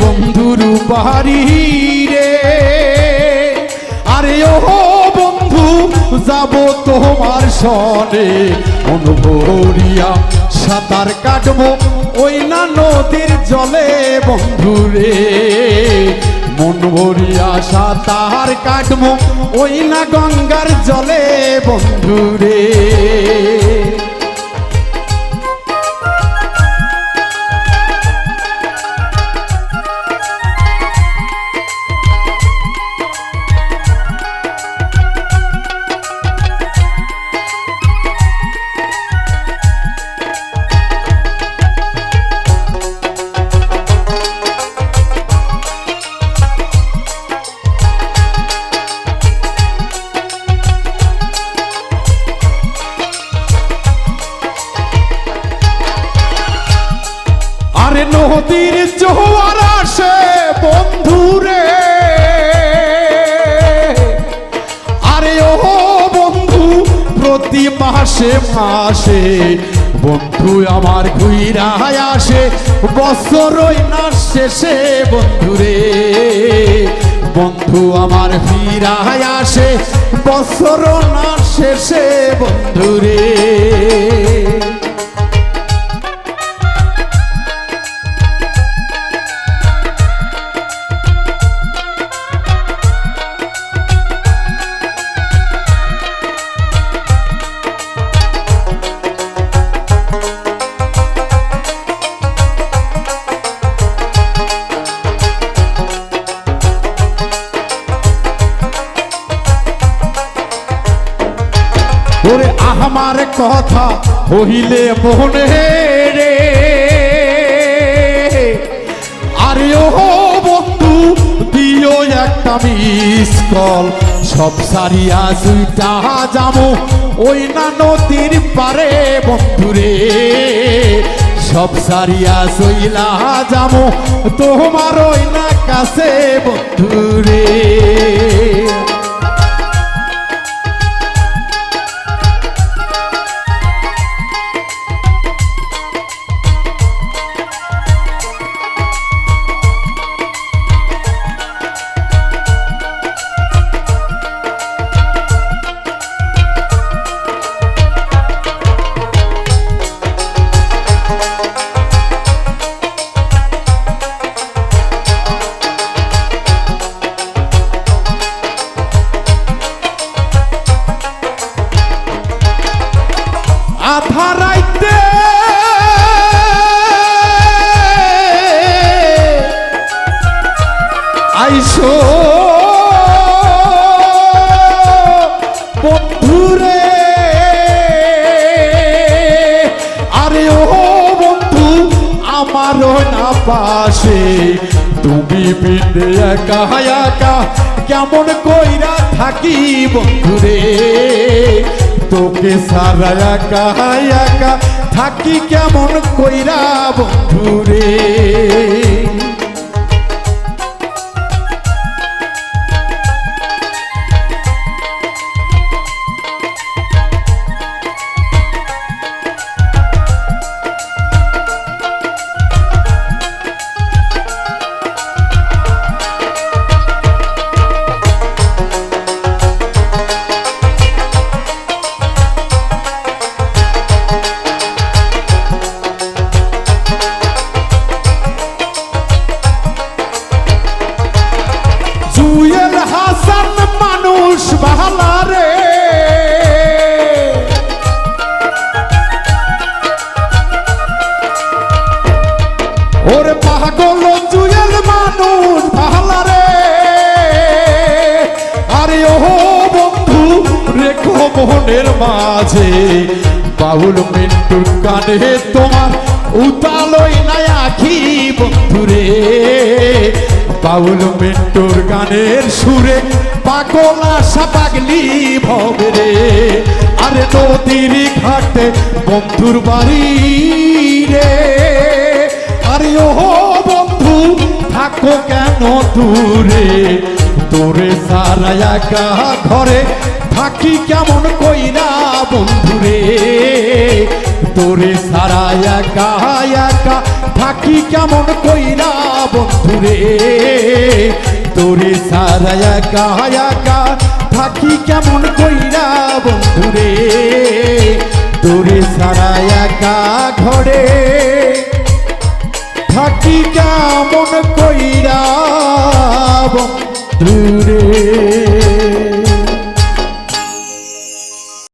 বন্ধুর বাড়ি রে। আরে ও বন্ধু, যাব তোমার সনে অনুভরিয়া সাঁতার কাটবো ওই না নদীর জলে বন্ধু রে। মন ভরিয়া সাঁতার কাটবো ওই না গঙ্গার জলে বন্ধু রে। মাসে মাসে বন্ধু আমার ঘুইরা আসে, বছরই না শেষে বন্ধুরে বন্ধু আমার ফিরা আসে বছর না শেষে বন্ধুরে কথা হইলে মনে রে। আরে ও বন্ধু, দিও একটা মিস কল। সব সারিয়া দুইটা যাব ওই না নদীর পারে বন্ধুরে সব সারিয়া সইলা যাব তোমার ওই না কাছে বন্ধুরে আইসো বন্ধুরে, আরে ও বন্ধু, আমারও না পাশে। তুমি বিন্দে একা একা কেমন কইরা থাকি বন্ধুরে? তোকে সারা একা থাকি কেমন কইরা বন্ধুরে? রেখো মোহনের মাঝে, বাউল মিন্টুর কানে তোমার উতালই নাই আখি, বন্ধুরে। বাউল মিন্টুর গানের সুরে পাগল আশা পাগলি ভবে রে আরে নদীর ঘাটে বন্ধুর বাড়ি রে। আরে ও বন্ধু, থাকো কেন দূরে? তোরে সারা একা ঘরে থাকি কেমন কইরা, বন্ধুরে? তোরে সারা একা একা থাকি কেমন কইরা, বন্ধুরে? তোরে সারা একা একা থাকি কেমন কইরা, বন্ধুরে? তোরে সারা একা ঘরে থাকি কেমন কইরা, বন্ধুরে?